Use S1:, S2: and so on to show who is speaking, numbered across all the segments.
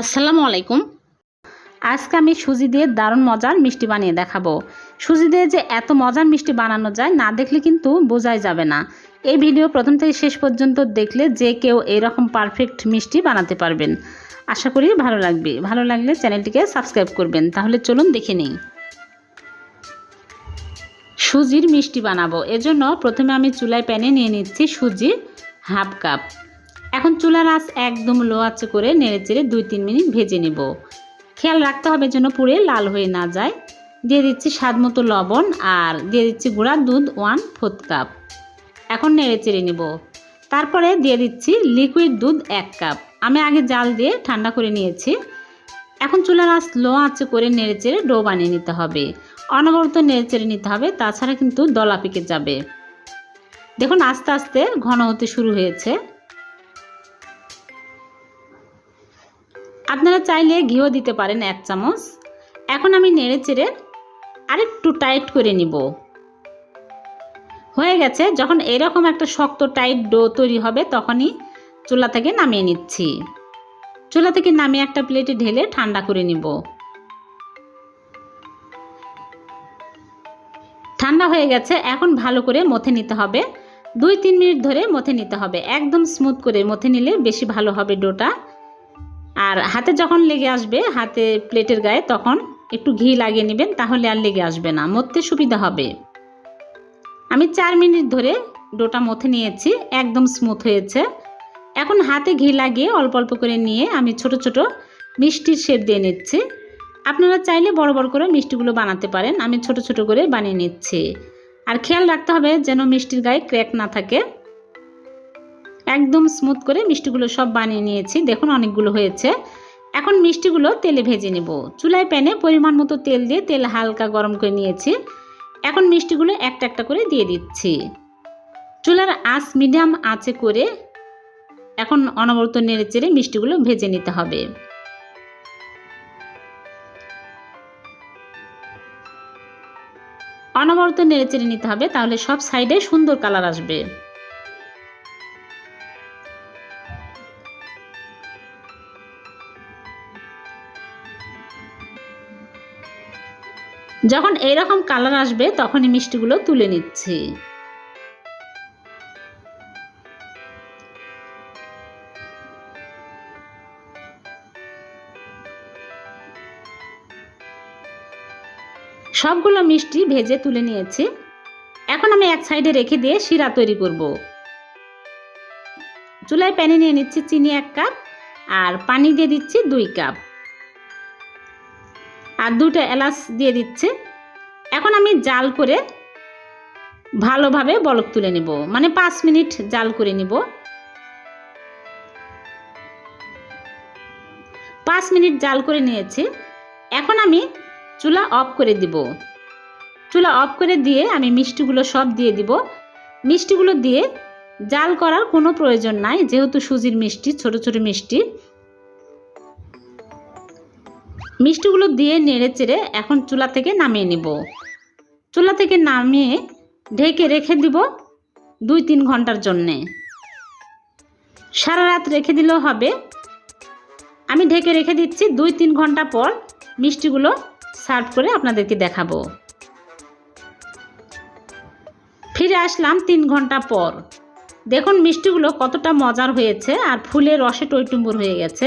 S1: আসসালামু আলাইকুম। আজকে আমি সুজি দিয়ে দারুণ মজার মিষ্টি বানিয়ে দেখাবো। সুজি দিয়ে যে এত মজার মিষ্টি বানানো যায় না দেখলে কিন্তু বোঝাই যাবে না। এই ভিডিও প্রথম থেকে শেষ পর্যন্ত দেখলে যে কেউ এরকম পারফেক্ট মিষ্টি বানাতে পারবেন। আশা করি ভালো লাগবে। ভালো লাগলে চ্যানেলটিকে সাবস্ক্রাইব করবেন। তাহলে চলুন দেখে নিই। সুজির মিষ্টি বানাবো। এজন্য প্রথমে আমি চুলায় প্যানে নিয়ে নিচ্ছি সুজি হাফ কাপ। এখন চুলার আঁচ একদম লো আঁচে করে নেড়ে চেড়ে দুই তিন মিনিট ভেজে নেব। খেয়াল রাখতে হবে যেন পুড়ে লাল হয়ে না যায়। দিয়ে দিচ্ছি স্বাদ মতো লবণ আর দিয়ে দিচ্ছি গুঁড়ার দুধ ওয়ান ফোর্থ কাপ। এখন নেড়ে চেড়ে নেব। তারপরে দিয়ে দিচ্ছি লিকুইড দুধ এক কাপ। আমি আগে জাল দিয়ে ঠান্ডা করে নিয়েছি। এখন চুলার আঁচ লো আঁচে করে নেড়ে চেড়ে ডো বানিয়ে নিতে হবে। অনবরত নেড়ে চেড়ে নিতে হবে, তাছাড়া কিন্তু দলা পেকে যাবে। দেখুন আস্তে আস্তে ঘন হতে শুরু হয়েছে। আপনারা চাইলে ঘিও দিতে পারেন এক চামচ। এখন আমি নেড়ে চেড়ে আরেকটু টাইট করে নিব। হয়ে গেছে, যখন এরকম একটা শক্ত টাইট ডো তৈরি হবে, তখনই চুলা থেকে নামিয়ে নিচ্ছি। চুলা থেকে নামিয়ে একটা প্লেটে ঢেলে ঠান্ডা করে নিব। ঠান্ডা হয়ে গেছে, এখন ভালো করে মথে নিতে হবে। দুই তিন মিনিট ধরে মথে নিতে হবে। একদম স্মুথ করে মথে নিলে বেশি ভালো হবে ডোটা। আর হাতে যখন লেগে আসবে, হাতে প্লেটের গায়ে, তখন একটু ঘি লাগিয়ে নেবেন, তাহলে আর লেগে আসবে না, মরতে সুবিধা হবে। আমি চার মিনিট ধরে ডোটা মথে নিয়েছি, একদম স্মুথ হয়েছে। এখন হাতে ঘি লাগিয়ে অল্প অল্প করে নিয়ে আমি ছোট ছোট মিষ্টির শেপ দিয়ে নিচ্ছি। আপনারা চাইলে বড় বড় করে মিষ্টিগুলো বানাতে পারেন, আমি ছোট ছোট করে বানিয়ে নিচ্ছি। আর খেয়াল রাখতে হবে যেন মিষ্টির গায়ে ক্র্যাক না থাকে। একদম স্মুথ করে মিষ্টিগুলো সব বানিয়ে নিয়েছি। দেখুন অনেকগুলো হয়েছে। এখন মিষ্টিগুলো তেলে ভেজে নেব। চুলায় প্যানে পরিমাণ মতো তেল দিয়ে তেল হালকা গরম করে নিয়েছি। এখন মিষ্টিগুলো একটা একটা করে দিয়ে দিচ্ছি। চুলার আঁচ মিডিয়াম আঁচে করে এখন অনবরত নেড়ে চেড়ে মিষ্টিগুলো ভেজে নিতে হবে। অনবরত নেড়ে চেড়ে নিতে হবে, তাহলে সব সাইডে সুন্দর কালার আসবে। যখন এইরকম কালার আসবে, তখনই মিষ্টিগুলো তুলে নিচ্ছি। সবগুলো মিষ্টি ভেজে তুলে নিয়েছি। এখন আমি এক সাইডে রেখে দিয়ে শিরা তৈরি করব। চুলায় প্যানে নিয়ে নিচ্ছি চিনি এক কাপ আর পানি দিয়ে দিচ্ছি দুই কাপ। আর দুটো এলাচ দিয়ে দিচ্ছে। এখন আমি জাল করে ভালোভাবে বলক তুলে নেব। মানে পাঁচ মিনিট জাল করে নিব। পাঁচ মিনিট জাল করে নিয়েছি। এখন আমি চুলা অফ করে দিব। চুলা অফ করে দিয়ে আমি মিষ্টিগুলো সব দিয়ে দিব। মিষ্টিগুলো দিয়ে জাল করার কোনো প্রয়োজন নাই, যেহেতু সুজির মিষ্টি, ছোট ছোট মিষ্টি। মিষ্টিগুলো দিয়ে নেড়ে চেড়ে এখন চুলা থেকে নামিয়ে নিব। চুলা থেকে নামিয়ে ঢেকে রেখে দিব দুই তিন ঘণ্টার জন্যে। সারা রাত রেখে দিলেও হবে। আমি ঢেকে রেখে দিচ্ছি দুই তিন ঘণ্টা পর মিষ্টিগুলো সার্ভ করে আপনাদেরকে দেখাবো। ফিরে আসলাম তিন ঘণ্টা পর। দেখুন মিষ্টিগুলো কতটা মজার হয়েছে আর ফুলের রসে টইটুম্বুর হয়ে গেছে।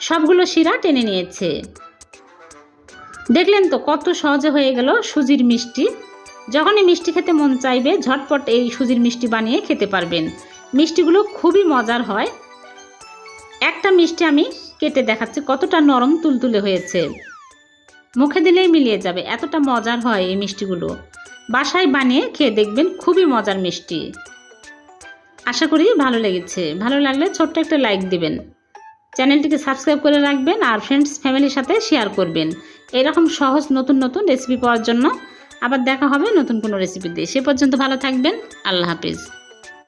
S1: সবগুলো শিরা টেনে নিয়েছে। দেখলেন তো কত সহজে হয়ে গেল সুজির মিষ্টি। যখনই মিষ্টি খেতে মন চাইবে, ঝটপট এই সুজির মিষ্টি বানিয়ে খেতে পারবেন। মিষ্টিগুলো খুবই মজার হয়। একটা মিষ্টি আমি কেটে দেখাচ্ছি, কতটা নরম তুলতুলে হয়েছে। মুখে দিলেই মিলিয়ে যাবে, এতটা মজার হয় এই মিষ্টিগুলো। বাসায় বানিয়ে খেয়ে দেখবেন খুবই মজার মিষ্টি। আশা করি ভালো লেগেছে। ভালো লাগলে ছোট্ট একটা লাইক দিবেন। চ্যানেলটিকে সাবস্ক্রাইব করে রাখবেন আর ফ্রেন্ডস ফ্যামিলির সাথে শেয়ার করবেন। এরকম সহজ নতুন নতুন রেসিপি পাওয়ার জন্য আবার দেখা হবে নতুন কোনো রেসিপি দিয়ে সে পর্যন্ত ভালো থাকবেন। আল্লাহ হাফিজ।